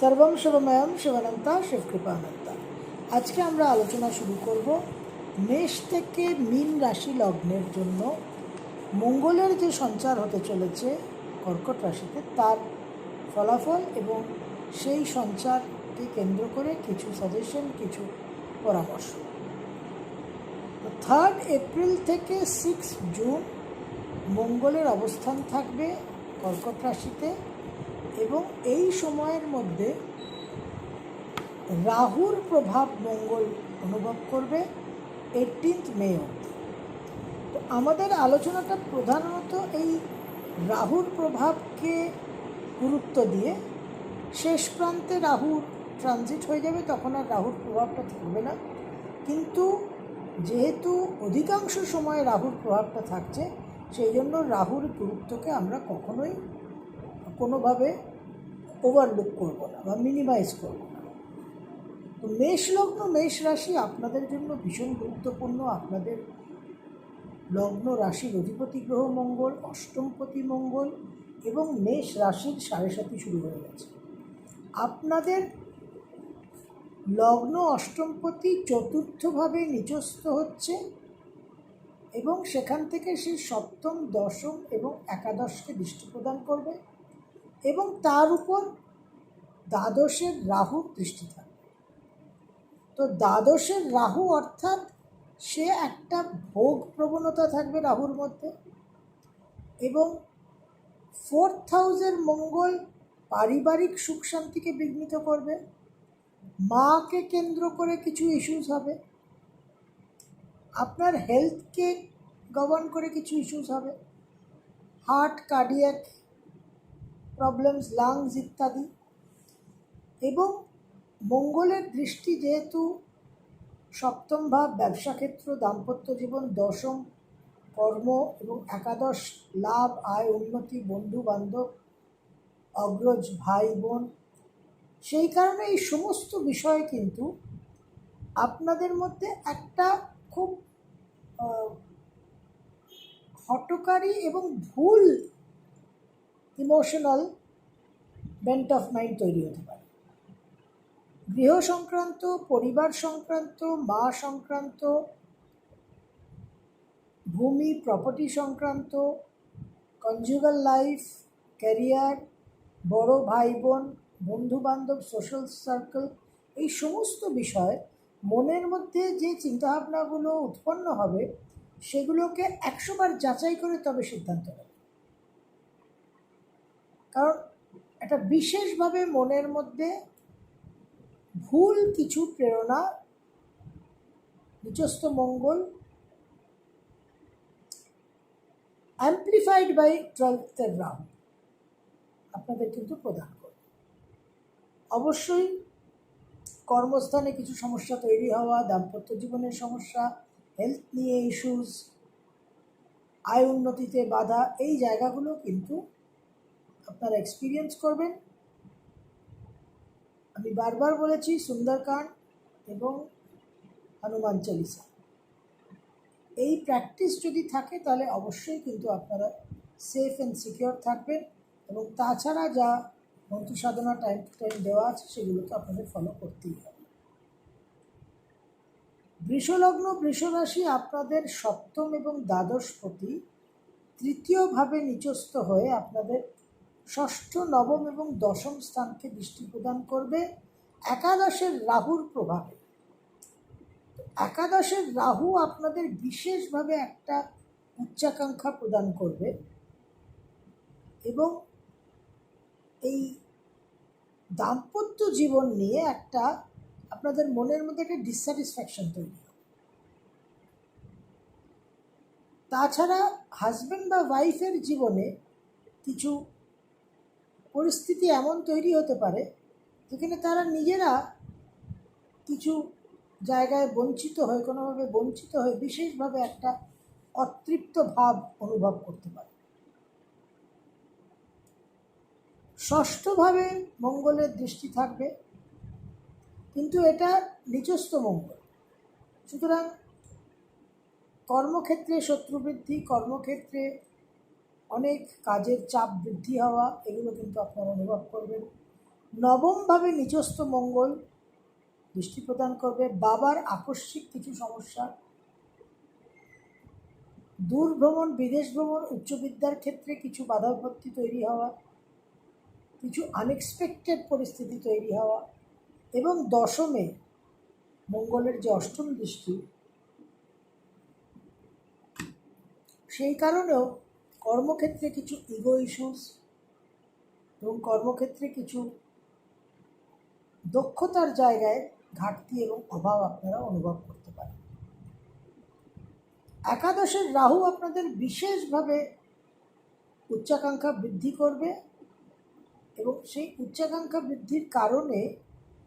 সর্বম শিবময়ম শিবানন্তা, শিবকৃপানন্তা। আজকে আমরা আলোচনা শুরু করব মেষ থেকে মীন রাশি লগ্নের জন্য। মঙ্গলের যে সঞ্চার হতে চলেছে কর্কট রাশিতে, তার ফলাফল এবং সেই সঞ্চারকে কেন্দ্র করে কিছু সাজেশন কিছু পরামর্শ। থার্ড এপ্রিল থেকে সিক্স জুন মঙ্গলের অবস্থান থাকবে কর্কট রাশিতে। এবং এই সময়ের মধ্যে রাহুর প্রভাব মঙ্গল অনুভব করবে এইটিন্থ মে অবধি। তো আমাদের আলোচনাটা প্রধানত এই রাহুর প্রভাবকে গুরুত্ব দিয়ে শেষ প্রান্তে রাহুর ট্রানজিট হয়ে যাবে, তখন আর রাহুর প্রভাবটা থাকবে না। কিন্তু যেহেতু অধিকাংশ সময় রাহুর প্রভাবটা থাকছে, সেই জন্য রাহুর গুরুত্বকে আমরা কখনোই কোনোভাবে ওভারলুক করব না বা মিনিমাইজ করব না। তো মেষ লগ্ন, মেষ রাশি আপনাদের জন্য ভীষণ গুরুত্বপূর্ণ। আপনাদের লগ্ন রাশির অধিপতি গ্রহ মঙ্গল অষ্টমপতি মঙ্গল এবং মেষ রাশির সাড়ে সাথী শুরু হয়ে গেছে। আপনাদের লগ্ন অষ্টমপতি চতুর্থভাবে নিচস্থ হচ্ছে এবং সেখান থেকে সে সপ্তম, দশম এবং একাদশকে দৃষ্টি প্রদান করবে। এবং তার উপর দ্বাদশের রাহুর দৃষ্টি থাকবে তো দ্বাদশের রাহু অর্থাৎ সে একটা ভোগ প্রবণতা থাকবে রাহুর মধ্যে এবং ফোর্থ হাউসের মঙ্গল পারিবারিক সুখ শান্তিকে বিঘ্নিত করবে। মাকে কেন্দ্র করে কিছু ইস্যুস হবে। আপনার হেলথকে গভর্ন করে কিছু ইস্যুস হবে। হার্ট কার্ডিয়াক প্রবলেমস লাংস ইত্যাদি। এবং মঙ্গলের দৃষ্টি যেহেতু সপ্তম ভাব, ব্যবসা ক্ষেত্র, দাম্পত্য জীবন, দশম কর্ম এবং একাদশ লাভ, আয়, উন্নতি বন্ধু বান্ধব অগ্রজ ভাই বোন সেই কারণে এই সমস্ত বিষয় কিন্তু আপনাদের মধ্যে একটা খুব হটকারী এবং ভুল ইমোশনাল বেন্ট অফ মাইন্ড তৈরি হতে পারে। গৃহ সংক্রান্ত, পরিবার সংক্রান্ত, মা সংক্রান্ত, ভূমি প্রপার্টি সংক্রান্ত কনজুগাল লাইফ ক্যারিয়ার বড় ভাই বোন, বন্ধু বান্ধব সোশ্যাল সার্কেল এই সমস্ত বিষয় মনের মধ্যে যে চিন্তাভাবনাগুলো উৎপন্ন হবে সেগুলোকে একশোবার যাচাই করে তবে সিদ্ধান্ত নেবে। কারণ একটা বিশেষভাবে মনের মধ্যে ভুল কিছু প্রেরণা নিচস্থ মঙ্গল অ্যাম্প্লিফাইড বাই টুয়েলথের রাউন্ড আপনাদের কিন্তু প্রদান করবে। অবশ্যই কর্মস্থানে কিছু সমস্যা তৈরি হওয়া, দাম্পত্য জীবনের সমস্যা হেলথ নিয়ে ইস্যুস আয় উন্নতিতে বাধা, এই জায়গাগুলো কিন্তু আপনারা এক্সপিরিয়েন্স করবেন। আমি বারবার বলেছি সুন্দরকাণ্ড এবং হনুমান চালিসা। এই প্র্যাকটিস যদি থাকে, তাহলে অবশ্যই কিন্তু আপনারা সেফ অ্যান্ড সিকিওর থাকবেন এবং তাছাড়া যা মন্ত্র সাধনা টাইম টু টাইম দেওয়া আছে, সেগুলোকে আপনাদের ফলো করতেই হবে। বৃষলগ্ন বৃষরাশি আপনাদের সপ্তম এবং দ্বাদশ প্রতি তৃতীয়ভাবে নিচস্থ হয়ে আপনাদের ষষ্ঠ, নবম এবং দশম স্থানকে দৃষ্টি প্রদান করবে একাদশের রাহুর প্রভাবে। একাদশের রাহু আপনাদের বিশেষভাবে একটা উচ্চাকাঙ্ক্ষা প্রদান করবে এবং এই দাম্পত্য জীবন নিয়ে একটা আপনাদের মনের মধ্যে একটা ডিসস্যাটিসফ্যাকশন তৈরি তাছাড়া হাজব্যান্ড বা ওয়াইফের জীবনে কিছু পরিস্থিতি এমন তৈরি হতে পারে যেখানে তারা নিজেরা কিছু জায়গায় বঞ্চিত হয়ে, কোনোভাবে বঞ্চিত হয়ে বিশেষভাবে একটা অতৃপ্ত ভাব অনুভব করতে পারে। ষষ্ঠভাবে মঙ্গলের দৃষ্টি থাকবে, কিন্তু এটা নিচস্থ মঙ্গল। সুতরাং কর্মক্ষেত্রে শত্রুবৃদ্ধি কর্মক্ষেত্রে অনেক কাজের চাপ বৃদ্ধি হওয়া, এগুলো কিন্তু আপনারা অনুভব করবেন। নবমভাবে নিজস্ব মঙ্গল দৃষ্টি প্রদান করবে। বাবার আকস্মিক কিছু সমস্যা। দূর ভ্রমণ, বিদেশ ভ্রমণ উচ্চবিদ্যার ক্ষেত্রে কিছু বাধা তৈরি হওয়া, কিছু আনএক্সপেক্টেড পরিস্থিতি তৈরি হওয়া এবং দশমে মঙ্গলের যে অষ্টম দৃষ্টি, সেই কারণেও কর্মক্ষেত্রে কিছু ইগো ইস্যুস এবং কর্মক্ষেত্রে কিছু দক্ষতার জায়গায় ঘাটতি এবং অভাব আপনারা অনুভব করতে পারেন। একাদশের রাহু আপনাদের বিশেষভাবে উচ্চাকাঙ্ক্ষা বৃদ্ধি করবে এবং সেই উচ্চাকাঙ্ক্ষা বৃদ্ধির কারণে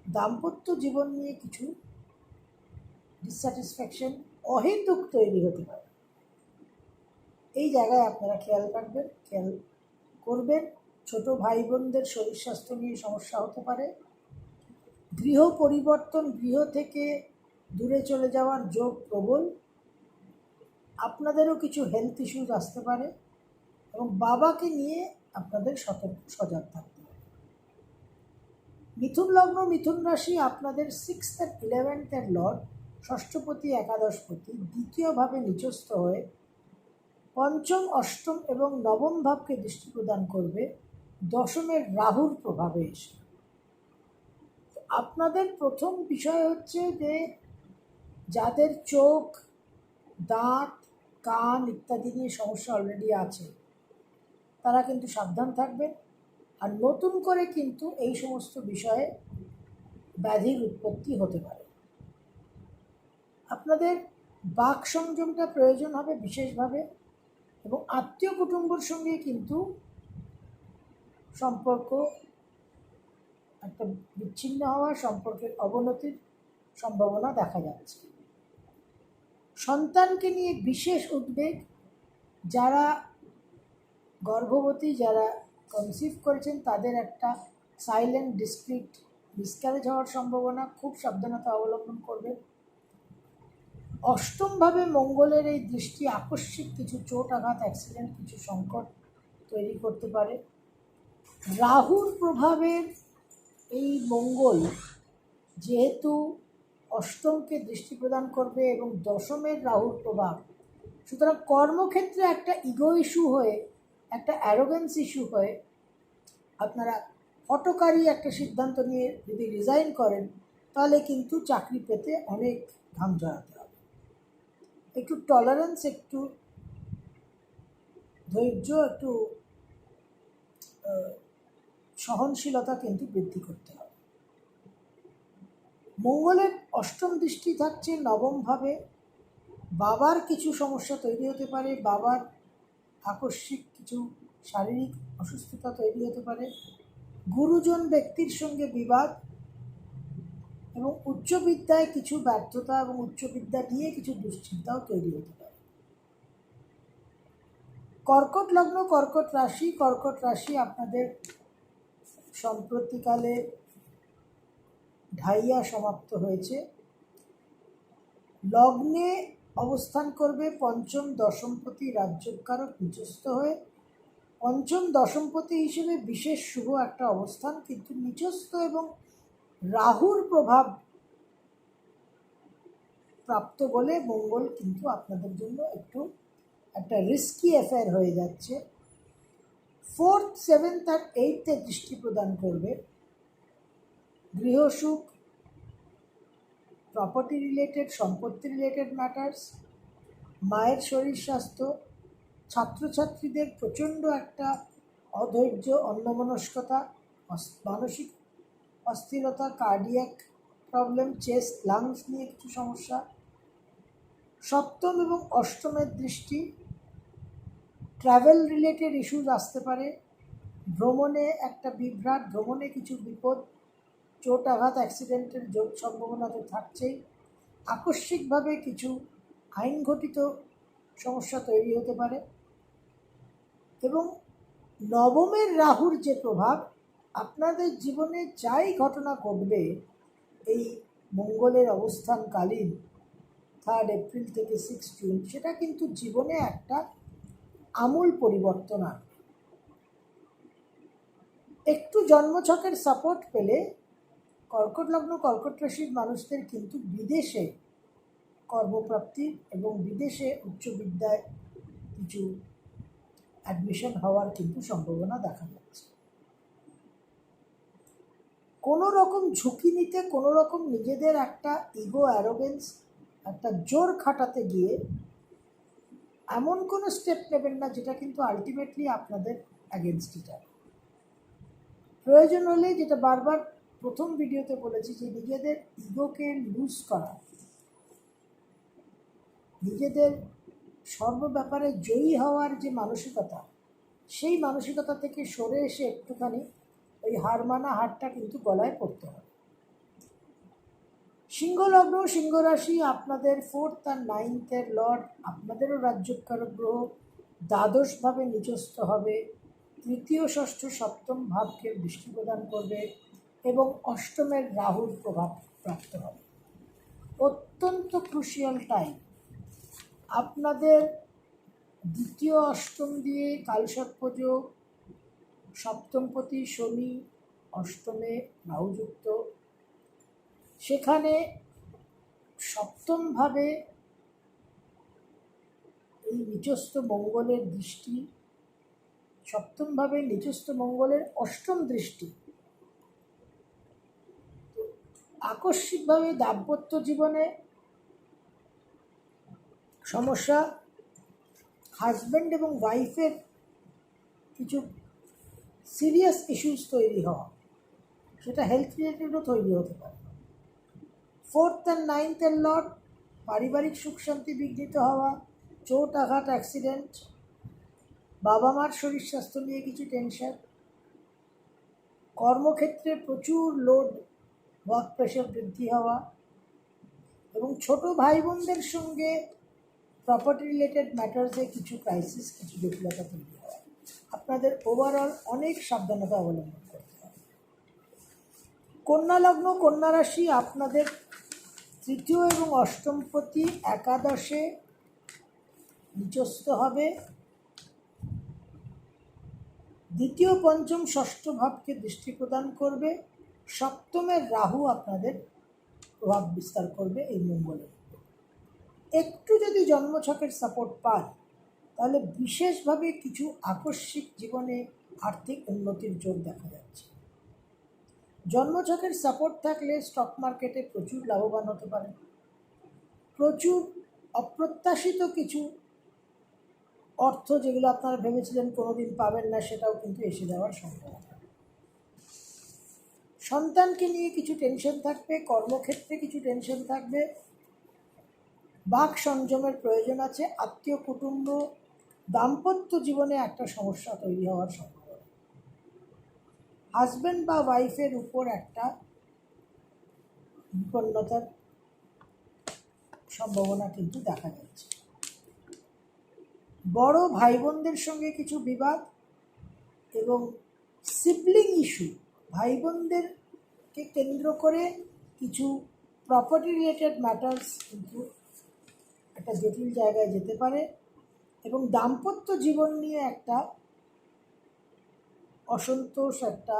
দাম্পত্য জীবন নিয়ে কিছু ডিসস্যাটিসফ্যাকশন অহেতুক তৈরি হতে পারে। এই জায়গায় আপনারা খেয়াল রাখবেন, খেয়াল করবেন, ছোট ভাই বোনদের শরীর স্বাস্থ্য নিয়ে সমস্যা হতে পারে। গৃহ পরিবর্তন, গৃহ থেকে দূরে চলে যাওয়ার যোগ প্রবল। আপনাদেরও কিছু হেলথ ইস্যুজ আসতে পারে এবং বাবাকে নিয়ে আপনাদের সতর্ক, সজাগ থাকতে হবে। মিথুন লগ্ন, মিথুন রাশি আপনাদের সিক্সথ অ্যান্ড ইলেভেন্থের লর্ড, ষষ্ঠপতি, একাদশপতি দ্বিতীয়ভাবে নিচস্থ হয়ে পঞ্চম, অষ্টম এবং নবম ভাবকে দৃষ্টি প্রদান করবে দশমের রাহুর প্রভাবে এসে। আপনাদের প্রথম বিষয় হচ্ছে যে যাদের চোখ, দাঁত, কান ইত্যাদি নিয়ে সমস্যা অলরেডি আছে, তারা কিন্তু সাবধান থাকবেন। আর নতুন করে কিন্তু এই সমস্ত বিষয়ে ব্যাধির উৎপত্তি হতে পারে। আপনাদের বাক সংযমটা প্রয়োজন হবে বিশেষভাবে। এবং আত্মীয় কুটুম্বর সঙ্গে কিন্তু সম্পর্ক একটা বিচ্ছিন্ন হওয়া সম্পর্কের অবনতির সম্ভাবনা দেখা যাচ্ছে। সন্তানকে নিয়ে বিশেষ উদ্বেগ, যারা গর্ভবতী, যারা কনসিভ করেছেন, তাদের একটা সাইলেন্ট ডিসক্রিট মিসক্যারেজ হওয়ার সম্ভাবনা খুব সাবধানতা অবলম্বন করবে। অষ্টমভাবে মঙ্গলের এই দৃষ্টি আকস্মিক কিছু চোট আঘাত অ্যাক্সিডেন্ট কিছু সংকট তৈরি করতে পারে। রাহুর প্রভাবের এই মঙ্গল যেহেতু অষ্টমকে দৃষ্টি প্রদান করবে এবং দশমের রাহুর প্রভাব, সুতরাং কর্মক্ষেত্রে একটা ইগো ইস্যু হয়ে, একটা অ্যারোগেন্স ইস্যু হয়ে আপনারা হটকারী একটা সিদ্ধান্ত নিয়ে যদি রিজাইন করেন, তাহলে কিন্তু চাকরি পেতে অনেক ঘাম জড়াতে একটু টলারেন্স একটু ধৈর্য, একটু সহনশীলতা কিন্তু বৃদ্ধি করতে হবে। মঙ্গলের অষ্টম দৃষ্টি থাকছে নবমভাবে। বাবার কিছু সমস্যা তৈরি হতে পারে, বাবার আকস্মিক কিছু শারীরিক অসুস্থতা তৈরি হতে পারে। গুরুজন ব্যক্তির সঙ্গে বিবাদ এবং উচ্চবিদ্যায় কিছু ব্যর্থতা এবং উচ্চবিদ্যা নিয়ে কিছু দুশ্চিন্তাও তৈরি হতে পারে। কর্কট লগ্ন, কর্কট রাশি কর্কট রাশি আপনাদের সম্প্রতিকালে ঢাইয়া সমাপ্ত হয়েছে। লগ্নে অবস্থান করবে পঞ্চম দশমপতি রাজ্যকারক নিচস্থ হয়ে। পঞ্চম দশমপতি হিসেবে বিশেষ শুভ একটা অবস্থান, কিন্তু নিচস্থ এবং রাহুর প্রভাব প্রাপ্ত বলে মঙ্গল কিন্তু আপনাদের জন্য একটু একটা রিস্কি অ্যাফেয়ার হয়ে যাচ্ছে। ফোর্থ সেভেন্থ আর এইটে দৃষ্টি প্রদান করবে। গৃহসুখ প্রপার্টি রিলেটেড সম্পত্তি রিলেটেড ম্যাটার্স মায়ের শরীর স্বাস্থ্য, ছাত্রছাত্রীদের প্রচণ্ড একটা অধৈর্য, অন্যমনস্কতা, মানসিক অস্থিরতা কার্ডিয়াক প্রবলেম চেস্ট লাংস নিয়ে কিছু সমস্যা। সপ্তম এবং অষ্টমের দৃষ্টি ট্রাভেল রিলেটেড ইস্যুজ আসতে পারে। ভ্রমণে একটা বিভ্রাট, ভ্রমণে কিছু বিপদ, চোট আঘাত অ্যাক্সিডেন্টের যোগ সম্ভাবনা তো থাকছেই। আকস্মিকভাবে কিছু আইন ঘটিত সমস্যা তৈরি হতে পারে। এবং নবমের রাহুর যে প্রভাব আপনাদের জীবনে যাই ঘটনা ঘটবে, এই মঙ্গলের অবস্থানকালীন থার্ড এপ্রিল থেকে সিক্স জুন সেটা কিন্তু জীবনে একটা আমূল পরিবর্তন আনবে। একটু জন্মছকের সাপোর্ট পেলে কর্কট লগ্ন, কর্কট রাশির মানুষদের কিন্তু বিদেশে কর্মপ্রাপ্তি এবং বিদেশে উচ্চ বিদ্যায় কিছু অ্যাডমিশন হওয়ার কিন্তু সম্ভাবনা দেখা যাচ্ছে। কোনো রকম ঝুঁকি নিতে, কোনো রকম নিজেদের একটা ইগো অ্যারোগেন্স একটা জোর খাটাতে গিয়ে এমন কোনো স্টেপ নেবেন না যেটা কিন্তু আলটিমেটলি আপনাদের অ্যাগেনস্টই যাবে প্রয়োজন হলে যেটা বারবার প্রথম ভিডিওতে বলেছি যে নিজেদের ইগোকে লুজ করা, নিজেদের সর্ব ব্যাপারে জয়ী হওয়ার যে মানসিকতা, সেই মানসিকতা থেকে সরে এসে একটুখানি ওই হার মানা হারটা কিন্তু গলায় পড়তে হবে। সিংহলগ্ন সিংহ রাশি আপনাদের ফোর্থ আর নাইনথের লর্ড আপনাদেরও রাজ্যকারক গ্রহ দ্বাদশভাবে নিচস্থ হবে। তৃতীয়, ষষ্ঠ, সপ্তম ভাবকে দৃষ্টি প্রদান করবে এবং অষ্টমের রাহুর প্রভাব প্রাপ্ত হবে। অত্যন্ত ক্রুশিয়াল টাইম আপনাদের দ্বিতীয়, অষ্টম দিয়ে কালসর্পযোগ সপ্তমপতি শনি অষ্টমে রাহুযুক্ত। সেখানে সপ্তমভাবে এই নিচস্থ মঙ্গলের দৃষ্টি, সপ্তমভাবে নিচস্থ মঙ্গলের অষ্টম দৃষ্টি। আকস্মিকভাবে দাম্পত্য জীবনে সমস্যা হাজব্যান্ড এবং ওয়াইফের কিছু সিরিয়াস ইস্যুস তৈরি হওয়া। সেটা হেলথ রিলেটেডও তৈরি হতে পারে। ফোর্থ অ্যান্ড নাইনথের লট পারিবারিক সুখ শান্তি বিঘ্নিত হওয়া, চোট, আঘাত অ্যাক্সিডেন্ট বাবা মার শরীর স্বাস্থ্য নিয়ে কিছু টেনশন কর্মক্ষেত্রে প্রচুর লোড ওয়ার্ক প্রেশার বৃদ্ধি হওয়া এবং ছোট ভাই বোনদের সঙ্গে প্রপার্টি রিলেটেড ম্যাটার্সে কিছু ক্রাইসিস কিছু জটিলতা তৈরি হওয়া। আপনাদের ওভারঅল অনেক সাবধানতা অবলম্বন করতে হবে। কন্যা লগ্ন কন্যা রাশি আপনাদের তৃতীয় এবং অষ্টমপতি একাদশে নিচস্থ হবে। দ্বিতীয়, পঞ্চম, ষষ্ঠ ভাবকে দৃষ্টি প্রদান করবে। সপ্তমের রাহু আপনাদের প্রভাব বিস্তার করবে এই মঙ্গলের উপর। একটু যদি জন্মছকের সাপোর্ট পান তাহলে বিশেষভাবে কিছু আকস্মিক জীবনে আর্থিক উন্নতির যোগ দেখা যাচ্ছে। জন্মছকের সাপোর্ট থাকলে স্টক মার্কেটে প্রচুর লাভবান হতে পারেন প্রচুর অপ্রত্যাশিত কিছু অর্থ যেগুলো আপনারা ভেবেছিলেন কোনোদিন পাবেন না, সেটাও কিন্তু এসে যাওয়ার সম্ভাবনা। সন্তানকে নিয়ে কিছু টেনশন থাকবে, কর্মক্ষেত্রে কিছু টেনশন থাকবে। বাক সংযমের প্রয়োজন আছে, আত্মীয়, কুটুম্ব দাম্পত্য জীবনে একটা সমস্যা তৈরি হওয়ার সম্ভাবনা। হাজব্যান্ড বা ওয়াইফের উপর একটা বিপন্নতার সম্ভাবনা কিন্তু দেখা যাচ্ছে। বড় ভাই বোনদের সঙ্গে কিছু বিবাদ এবং সিবলিং ইস্যু ভাই বোনদেরকে কেন্দ্র করে কিছু প্রপার্টি রিলেটেড ম্যাটার্স কিন্তু একটা জটিল জায়গায় যেতে পারে। এবং দাম্পত্য জীবন নিয়ে একটা অসন্তোষ, একটা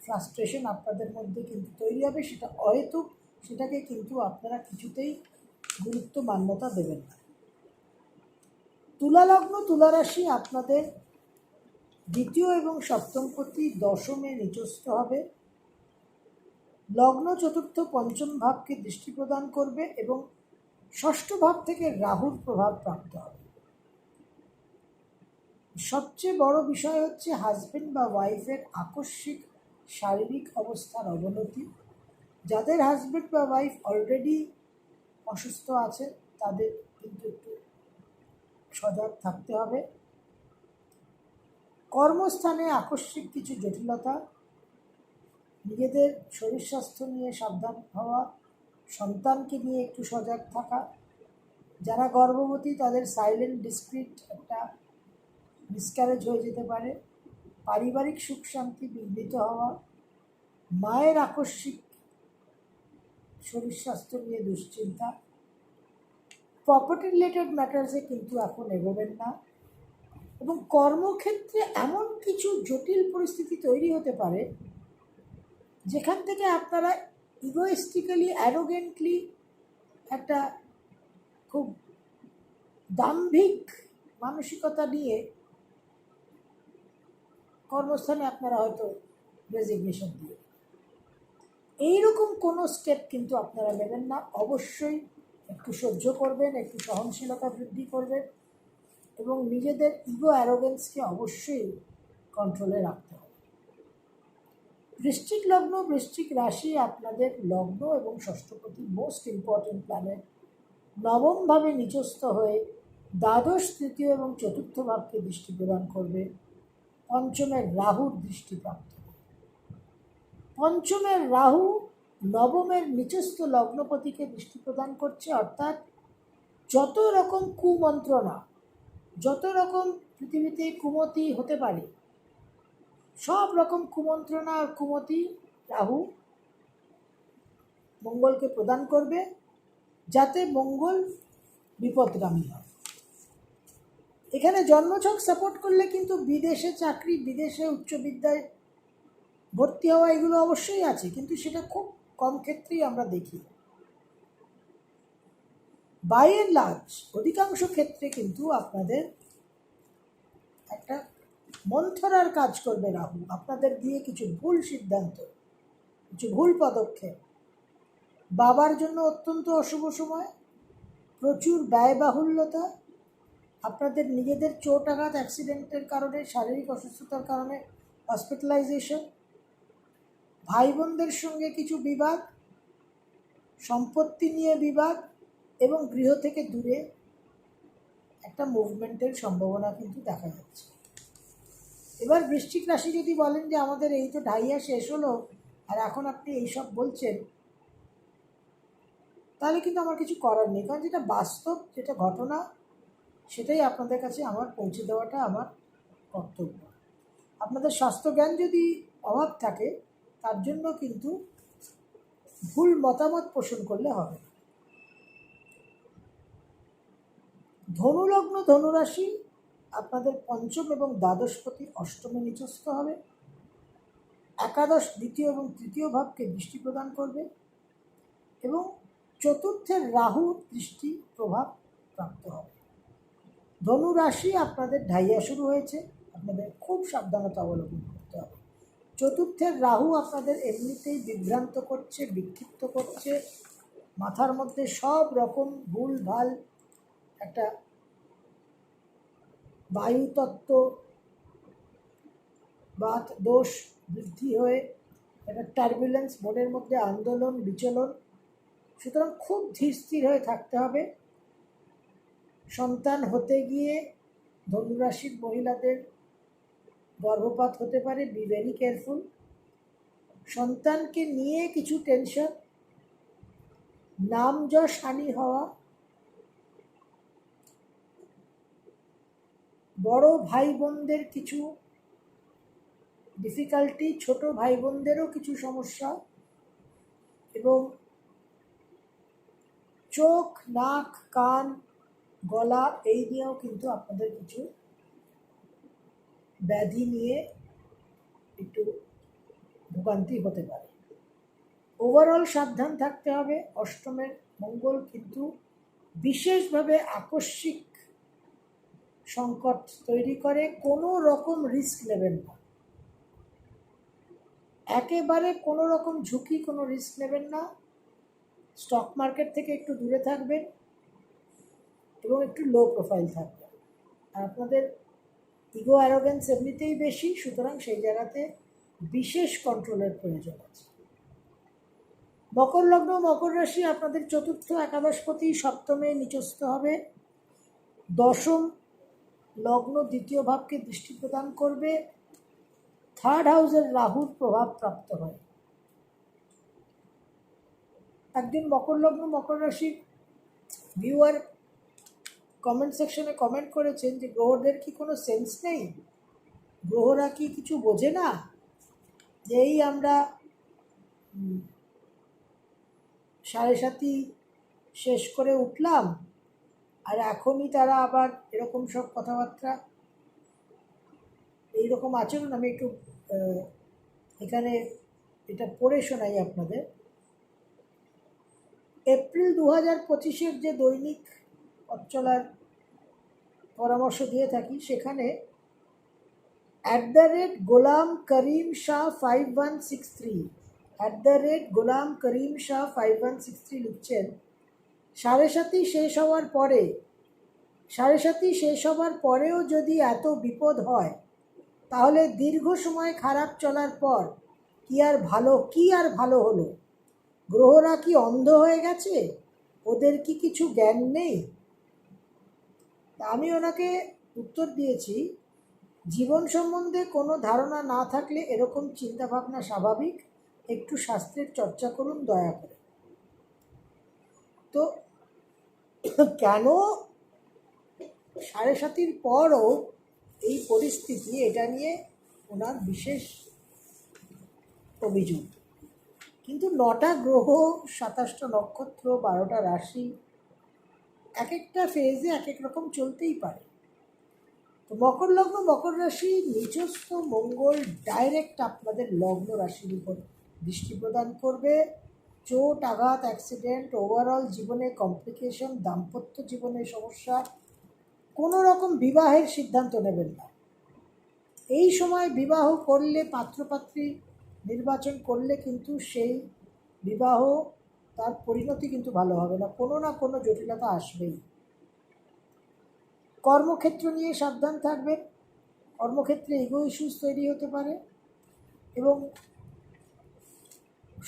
ফ্রাস্ট্রেশন আপনাদের মধ্যে কিন্তু তৈরি হবে। সেটা অহেতুক, সেটাকে কিন্তু আপনারা কিছুতেই গুরুত্ব, মান্যতা দেবেন না। তুলালগ্ন তুলারাশি আপনাদের দ্বিতীয় এবং সপ্তমপতি দশমে নিচস্থ হবে। লগ্ন চতুর্থ পঞ্চম ভাবকে দৃষ্টি প্রদান করবে এবং ষষ্ঠ ভাব থেকে রাহুর প্রভাব প্রাপ্ত হবে। সবচেয়ে বড় বিষয় হচ্ছে হাজব্যান্ড বা ওয়াইফের আকস্মিক শারীরিক অবস্থার অবনতি। যাদের হাজবেন্ড বা ওয়াইফ অলরেডি অসুস্থ আছে, তাদের কিন্তু একটু সজাগ থাকতে হবে। কর্মস্থানে আকস্মিক কিছু জটিলতা, নিজেদের শরীর স্বাস্থ্য নিয়ে সাবধান হওয়া, সন্তানকে নিয়ে একটু সজাগ থাকা, যারা গর্ভবতী তাদের সাইলেন্ট ডিসক্রিট একটা মিসক্যারেজ হয়ে যেতে পারে। পারিবারিক সুখ শান্তি বিঘ্নিত হওয়া, মায়ের আকস্মিক শরীর স্বাস্থ্য নিয়ে দুশ্চিন্তা। প্রপার্টি রিলেটেড ম্যাটার্সে কিন্তু এখন এগোবেন না এবং কর্মক্ষেত্রে এমন কিছু জটিল পরিস্থিতি তৈরি হতে পারে, যেখান থেকে আপনারা ইগোয়েস্টিক্যালি অ্যারোগেন্টলি একটা খুব দাম্ভিক মানসিকতা নিয়ে কর্মস্থানে আপনারা হয়তো রেজিগনেশন দিয়ে এইরকম কোনো স্টেপ কিন্তু আপনারা নেবেন না। অবশ্যই একটু সহ্য করবেন, একটু সহনশীলতা বৃদ্ধি করবেন এবং নিজেদের ইগো অ্যারোগেন্সকে অবশ্যই কন্ট্রোলে রাখতে হবে। বৃশ্চিক লগ্ন, বৃশ্চিক রাশি আপনাদের লগ্ন এবং ষষ্ঠপতি মোস্ট ইম্পর্টেন্ট প্ল্যানেট নবমভাবে নিচস্থ হয়ে দ্বাদশ, তৃতীয় এবং চতুর্থ ভাবকে দৃষ্টি প্রদান করবে। পঞ্চমের রাহুর দৃষ্টিপ্রাপ্ত। পঞ্চমের রাহু নবমের নিচস্থ লগ্নপতিকে দৃষ্টি প্রদান করছে, অর্থাৎ যত রকম কুমন্ত্রণা, যত রকম পৃথিবীতে কুমতি হতে পারে, সব রকম কুমন্ত্রণা আর কুমতি রাহু মঙ্গলকে প্রদান করবে, যাতে মঙ্গল বিপদগামী হয় এখানে জন্মছক সাপোর্ট করলে কিন্তু বিদেশে চাকরি, বিদেশে উচ্চ বিদ্যায় ভর্তি হওয়া এগুলো অবশ্যই আছে, কিন্তু সেটা খুব কম ক্ষেত্রেই আমরা দেখি। বাই এন্ড লার্জ অধিকাংশ ক্ষেত্রে কিন্তু আপনাদের একটা মন্থরার কাজ করবে রাহু। আপনাদের দিয়ে কিছু ভুল সিদ্ধান্ত, কিছু ভুল পদক্ষেপ। বাবার জন্য অত্যন্ত অশুভ সময়, প্রচুর ব্যয়বাহুল্যতা আপনাদের নিজেদের চোট আঘাত অ্যাক্সিডেন্টের কারণে, শারীরিক অসুস্থতার কারণে হসপিটালাইজেশন ভাই বোনদের সঙ্গে কিছু বিবাদ, সম্পত্তি নিয়ে বিবাদ এবং গৃহ থেকে দূরে একটা মুভমেন্টের সম্ভাবনা কিন্তু দেখা যাচ্ছে। এবার বৃশ্চিক রাশি যদি বলেন যে আমাদের এই তো ঢাইয়া শেষ হলো আর এখন আপনি এইসব বলছেন, তাহলে কিন্তু আমার কিছু করার নেই। কারণ যেটা বাস্তব, যেটা ঘটনা সেটাই আপনাদের কাছে আমার পৌঁছে দেওয়াটা আমার কর্তব্য। আপনাদের স্বাস্থ্যজ্ঞান যদি অভাব থাকে, তার জন্য কিন্তু ভুল মতামত পোষণ করলে হবে ধনুলগ্ন ধনুরাশি আপনাদের পঞ্চম এবং দ্বাদশপতি অষ্টমে নিচস্থ হবে। একাদশ, দ্বিতীয় এবং তৃতীয় ভাবকে দৃষ্টি প্রদান করবে এবং চতুর্থের রাহু দৃষ্টি প্রভাব প্রাপ্ত হবে। ধনু রাশি আপনাদের ঢাইয়া শুরু হয়েছে। আপনাদের খুব সাবধানতা অবলম্বন করতে হবে। চতুর্থের রাহু আপনাদের এমনিতেই বিভ্রান্ত করছে, বিক্ষিপ্ত করছে। মাথার মধ্যে সব রকম ভুল ভালো একটা বায়ুতত্ত্ব বা দোষ বৃদ্ধি হয়ে একটা টার্বুলেন্স মনের মধ্যে আন্দোলন, বিচলন। সুতরাং খুব ধীর স্থির হয়ে থাকতে হবে। সন্তান হতে গিয়ে ধনুরাশির মহিলাদের গর্ভপাত হতে পারে বি ভেরি কেয়ারফুল সন্তানকে নিয়ে কিছু টেনশন নাম যশ হানি হওয়া, বড় ভাই বোনদের কিছু ডিফিকাল্টি ছোট ভাই বোনদেরও কিছু সমস্যা এবং চোখ, নাক, কান গলা এই নিয়েও কিন্তু আপনাদের কিছু ব্যাধি নিয়ে একটু ভোগান্তি হতে পারে। ওভারঅল সাবধান থাকতে হবে। অষ্টমের মঙ্গল কিন্তু বিশেষভাবে আকস্মিক সংকট তৈরি করে, কোনো রকম রিস্ক নেবেন না। একেবারে কোনো রকম ঝুঁকি, কোনো রিস্ক নেবেন না। স্টক মার্কেট থেকে একটু দূরে থাকবেন। এবং একটু লো প্রোফাইল থাকবেন আর আপনাদের ইগো অ্যারোগেন্স এমনিতেই বেশি, সুতরাং সেই জায়গাতে বিশেষ কন্ট্রোলের প্রয়োজন আছে। মকর লগ্ন, মকর রাশি আপনাদের চতুর্থ একাদশপতি, সপ্তমে নিচস্থ হবে। দশম লগ্ন দ্বিতীয় ভাবকে দৃষ্টি প্রদান করবে। থার্ড হাউসের রাহুর প্রভাব প্রাপ্ত হয়। একদিন মকর লগ্ন, মকর রাশির ভিউয়ার কমেন্ট সেকশনে কমেন্ট করেছেন যে গ্রহদের কি কোনো সেন্স নেই? গ্রহরা কি কিছু বোঝে না? যেই আমরা সাড়ে সাতি শেষ করে উঠলাম, আর এখনই তারা আবার এরকম সব কথাবার্তা রকম আচরণ, আমি একটু এখানে এটা পড়ে শোনাই আপনাদের। এপ্রিল দু হাজার পঁচিশের যে দৈনিক পথ চলার পরামর্শ দিয়ে থাকি। সেখানে at the rate Golam Karim Shah five one six three at the rate Golam Karim Shah five one six three লিখছেন, সাড়ে সাতই শেষ হওয়ার পরে, সাড়ে সাতই শেষ হওয়ার পরেও যদি এত বিপদ হয়, তাহলে দীর্ঘ সময় খারাপ চলার পর কি আর ভালো, কি আর ভালো হলো? গ্রহরা কি অন্ধ হয়ে গেছে? ওদের কি কিছু জ্ঞান নেই? আমি ওনাকে উত্তর দিয়েছি, জীবন সম্বন্ধে কোনো ধারণা না থাকলে এরকম চিন্তাভাবনা স্বাভাবিক। একটু শাস্ত্রের চর্চা করুন দয়া করে। তো কেন সাড়ে সাতির পরও এই পরিস্থিতি, এটা নিয়ে ওনার বিশেষ অভিযোগ। কিন্তু নটা গ্রহ, সাতাশটা নক্ষত্র, বারোটা রাশি এক একটা ফেজে এক এক রকম চলতেই পারে। তো মকর লগ্ন, মকর রাশি, নিজস্ব মঙ্গল ডাইরেক্ট আপনাদের লগ্ন রাশির উপর দৃষ্টি প্রদান করবে। চোট, আঘাত অ্যাক্সিডেন্ট ওভারঅল জীবনে কমপ্লিকেশন দাম্পত্য জীবনে সমস্যা, কোনো রকম বিবাহের সিদ্ধান্ত নেবেন না। এই সময় বিবাহ করলে, পাত্রপাত্রী নির্বাচন করলে কিন্তু সেই বিবাহ তার পরিণতি কিন্তু ভালো হবে না, কোনো না কোনো জটিলতা আসবেই। কর্মক্ষেত্র নিয়ে সাবধান থাকবেন, কর্মক্ষেত্রে ইগো ইস্যুস তৈরি হতে পারে এবং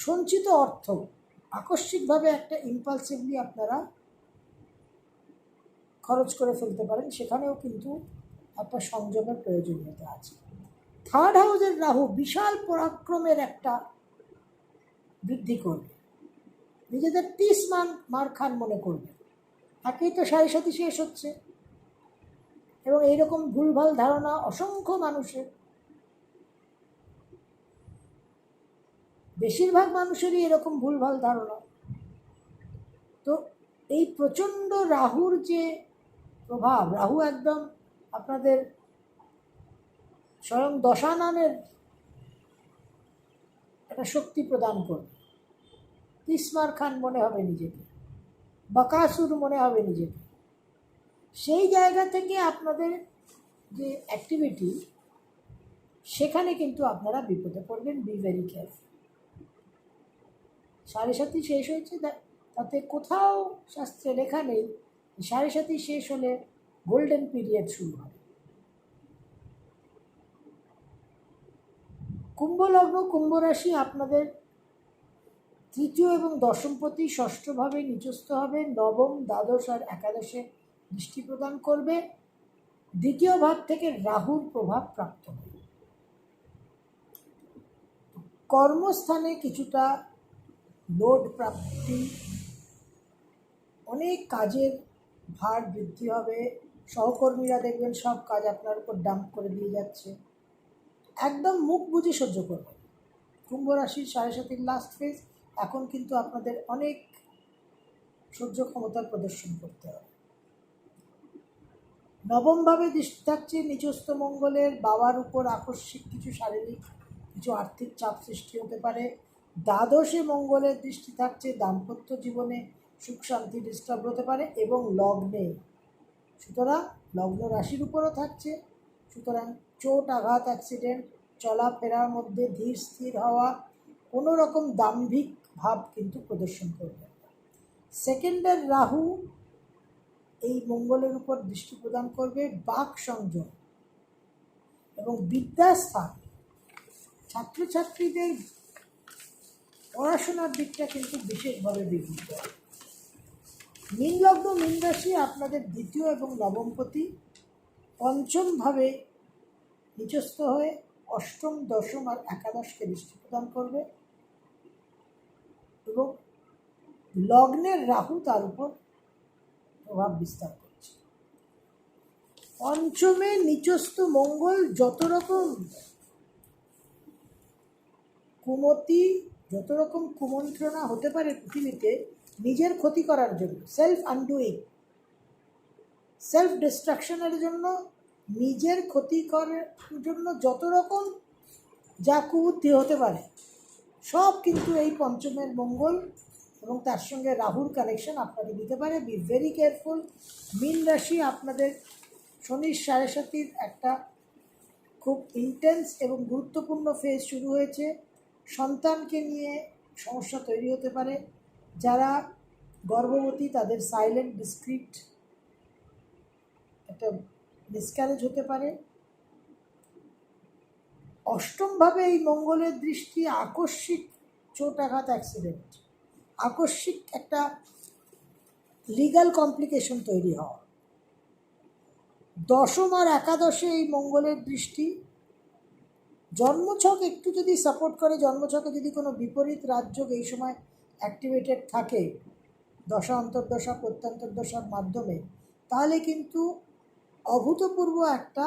সঞ্চিত অর্থ, আকস্মিকভাবে একটা ইম্পালসিভলি আপনারা খরচ করে ফেলতে পারেন, সেখানেও কিন্তু আপনার সংযমের প্রয়োজনীয়তা আছে। থার্ড হাউসের রাহু বিশাল পরাক্রমের একটা বৃদ্ধি করবে। নিজেদের তিস মান মার খান মনে করবে। তাকেই তো সাড়ে সাথে শেষ হচ্ছে। এবং এইরকম ভুলভাল ধারণা অসংখ্য মানুষের। বেশিরভাগ মানুষেরই এরকম ভুলভাল ধারণা। তো এই প্রচণ্ড রাহুর যে প্রভাব, রাহু একদম আপনাদের স্বয়ং দশানানের একটা শক্তি প্রদান করবে। তিসমার খান মনে হবে নিজেকে। বাকাসুর মনে হবে নিজেকে। সেই জায়গা থেকে আপনাদের যে অ্যাক্টিভিটি সেখানে কিন্তু আপনারা বিপদে পড়বেন বি ভেরি কেয়ারফুল সাড়ে সাতই শেষ হয়েছে তাতে কোথাও শাস্ত্রে লেখা নেই, সাড়ে সাতই শেষ হলে গোল্ডেন পিরিয়ড শুরু হয় কুম্ভ লগ্ন কুম্ভ রাশি আপনাদের তৃতীয় এবং দশমপতি ষষ্ঠভাবে নিচস্থ হবে নবম, দ্বাদশ আর একাদশে দৃষ্টি প্রদান করবে। দ্বিতীয় ভাব থেকে রাহুর প্রভাব প্রাপ্ত হবে। কর্মস্থানে কিছুটা লোড প্রাপ্তি, অনেক কাজের ভার বৃদ্ধি হবে। সহকর্মীরা দেখবেন সব কাজ আপনার উপর ডাম্প করে দিয়ে যাচ্ছে। একদম মুখ বুঝে সহ্য করবেন। কুম্ভ রাশির সাড়ে সাতির লাস্ট ফেজ এখন কিন্তু আপনাদের অনেক সহ্য ক্ষমতার প্রদর্শন করতে হবে। নবমভাবে দৃষ্টি থাকছে নিজস্ব মঙ্গলের বাবার উপর আকস্মিক কিছু শারীরিক, কিছু আর্থিক চাপ সৃষ্টি হতে পারে। দ্বাদশে মঙ্গলের দৃষ্টি থাকছে দাম্পত্য জীবনে সুখ, শান্তি ডিস্টার্ব হতে পারে এবং লগ্নে। সুতরাং লগ্ন রাশির উপরও থাকছে। সুতরাং চোট, আঘাত, অ্যাক্সিডেন্ট, চলাফেরার মধ্যে ধীর, স্থির হওয়া কোনো রকম দাম্ভিক ভাব কিন্তু প্রদর্শন করবে। সেকেন্ডের রাহু এই মঙ্গলের উপর দৃষ্টি প্রদান করবে বাক সংযম এবং বিদ্যাস্থান। ছাত্রছাত্রীদের পড়াশোনার দিকটা কিন্তু বিশেষভাবে বিঘ্নিত হবে মীন লগ্ন মীন রাশি আপনাদের দ্বিতীয় এবং নবমপতি পঞ্চমভাবে নিচস্থ হয়ে অষ্টম, দশম আর একাদশকে দৃষ্টি প্রদান করবে। এবং লগ্নের রাহু তার উপর প্রভাব বিস্তার করছে। পঞ্চমে নিচস্থ মঙ্গল যত রকম কুমতি, যত রকম কুমন্ত্রণা হতে পারে পৃথিবীতে, নিজের ক্ষতি করার জন্য সেলফ আনডুইং সেলফ ডিস্ট্রাকশনের জন্য, নিজের ক্ষতি করার জন্য যত রকম যা কুবুদ্ধি হতে পারে সব কিন্তু এই পঞ্চমের মঙ্গল এবং তার সঙ্গে রাহুর কানেকশন আপনাকে দিতে পারে। বি ভেরি কেয়ারফুল মীন রাশি আপনাদের শনির সাড়ে সাতির একটা খুব ইন্টেন্স এবং গুরুত্বপূর্ণ ফেজ শুরু হয়েছে। সন্তানকে নিয়ে সমস্যা তৈরি হতে পারে। যারা গর্ভবতী, তাদের সাইলেন্ট ডিসক্রিট একটা মিসক্যারেজ হতে পারে। অষ্টমভাবে এই মঙ্গলের দৃষ্টি আকস্মিক চোটাঘাত অ্যাক্সিডেন্ট আকস্মিক একটা লিগ্যাল কমপ্লিকেশন তৈরি হওয়া। দশম আর একাদশে এই মঙ্গলের দৃষ্টি, জন্মছক একটু যদি সাপোর্ট করে, জন্মছকে যদি কোনো বিপরীত রাজ্য এই সময় অ্যাক্টিভেটেড থাকে, দশা, অন্তর্দশা, প্রত্যন্তর্দশার মাধ্যমে, তাহলে কিন্তু অভূতপূর্ব একটা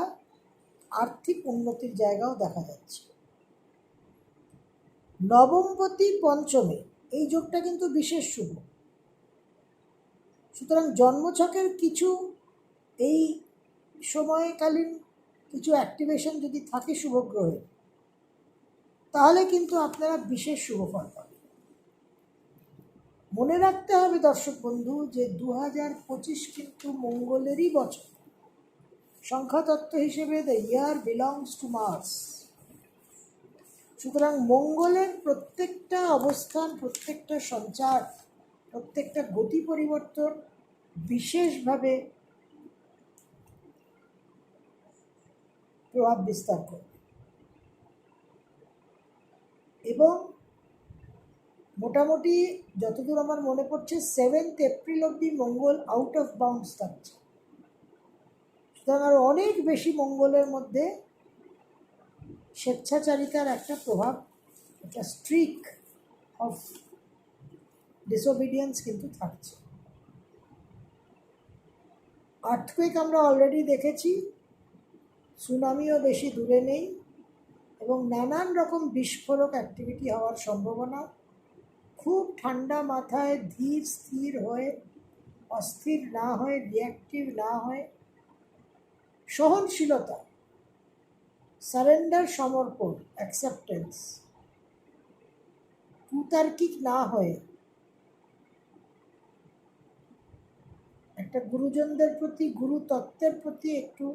আর্থিক উন্নতির জায়গাও দেখা যাচ্ছে। নবমপতি পঞ্চমে, এই যোগটা কিন্তু বিশেষ শুভ। সুতরাং জন্মছকের কিছু এই সময়কালীন কিছু অ্যাক্টিভেশন যদি থাকে শুভগ্রহে, তাহলে কিন্তু আপনারা বিশেষ শুভ ফল পাবেন। মনে রাখতে হবে দর্শক বন্ধু যে দু হাজার পঁচিশ কিন্তু মঙ্গলেরই বছর। সংখ্যাতত্ত্ব হিসেবে the year belongs to Mars সুতরাং মঙ্গলের প্রত্যেকটা অবস্থান, প্রত্যেকটা সঞ্চার, প্রত্যেকটা গতি পরিবর্তন বিশেষভাবে প্রভাব বিস্তার করবে এবং মোটামুটি যতদূর আমার মনে পড়ছে সেভেন্থ এপ্রিল অবধি মঙ্গল আউট অফ বাউন্স থাকছে। সুতরাং আরও অনেক বেশি মঙ্গলের মধ্যে স্বেচ্ছাচারিতার একটা প্রভাব, একটা স্ট্রিক অফ ডিসোবিডিয়েন্স কিন্তু থাকছে। আর্থকুইক আমরা অলরেডি দেখেছি সুনামিও বেশি দূরে নেই এবং নানান রকম বিস্ফোরক অ্যাক্টিভিটি হওয়ার সম্ভাবনা, খুব ঠান্ডা মাথায় ধীর স্থির হয়ে, অস্থির না হয়ে রিয়াক্টিভ না হয়ে সহনশীলতা সারেন্ডার সমর্পণ অ্যাকসেপ্টেন্স কুতার্কিক না হয়ে একটা গুরুজনদের প্রতি গুরু তত্ত্বের প্রতি একটু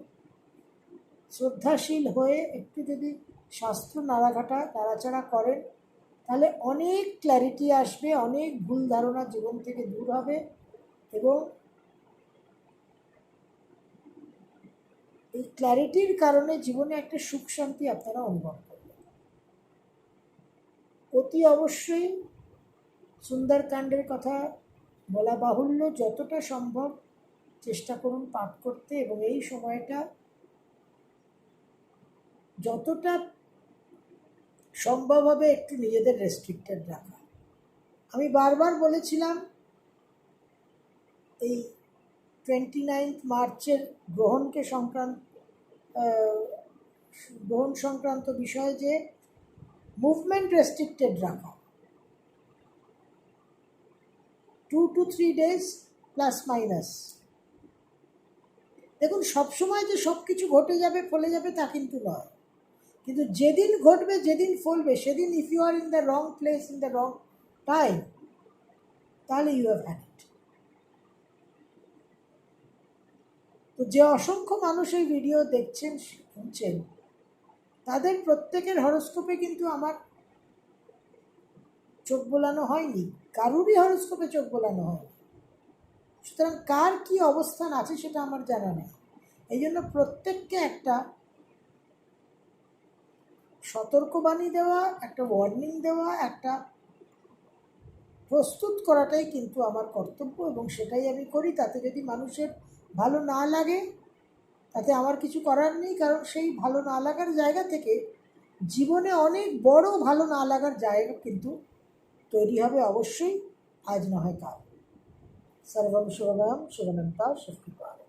শ্রদ্ধাশীল হয়ে একটু যদি শাস্ত্র নাড়াঘাটা, নাড়াচাড়া করেন, তাহলে অনেক ক্ল্যারিটি আসবে, অনেক ভুল ধারণা জীবন থেকে দূর হবে এবং এই ক্ল্যারিটির কারণে জীবনে একটা সুখ শান্তি আপনারা অনুভব করবেন অতি অবশ্যই সুন্দরকাণ্ডের কথা বলা বাহুল্য, যতটা সম্ভব চেষ্টা করুন পাঠ করতে এবং এই সময়টা যতটা সম্ভব হবে একটু নিজেদের রেস্ট্রিক্টেড রাখা। আমি বারবার বলেছিলাম, এই টোয়েন্টি নাইন্থ মার্চের গ্রহণকে সংক্রান্ত গ্রহণ সংক্রান্ত বিষয়ে যে মুভমেন্ট রেস্ট্রিক্টেড রাখা। Two to three days plus minus দেখুন, সবসময় যে সব কিছু ঘটে যাবে, ফলে যাবে তা কিন্তু নয়। কিন্তু যেদিন ঘটবে, যেদিন ফলবে, সেদিন if you are in the wrong place in the wrong time তাহলে ইউ হ্যাভ হ্যাড ইট তো যে অসংখ্য মানুষ এই ভিডিও দেখছেন, শুনছেন, তাদের প্রত্যেকের হরস্কোপে কিন্তু আমার চোখ বোলানো হয়নি। কারুরই হরস্কোপে চোখ বোলানো হয়নি। সুতরাং কার কি অবস্থান আছে সেটা আমার জানা নেই। এই জন্য প্রত্যেককে একটা সতর্কবাণী দেওয়া, একটা ওয়ার্নিং দেওয়া, একটা প্রস্তুত করাটাই কিন্তু আমার কর্তব্য এবং সেটাই আমি করি। তাতে যদি মানুষের ভালো না লাগে, তাতে আমার কিছু করার নেই, কারণ সেই ভালো না লাগার জায়গা থেকে জীবনে অনেক বড় ভালো না লাগার জায়গা কিন্তু তৈরি হবে অবশ্যই আজ না হয় কাল। সর্বম শুভম শুভনন্তা শক্তিপাল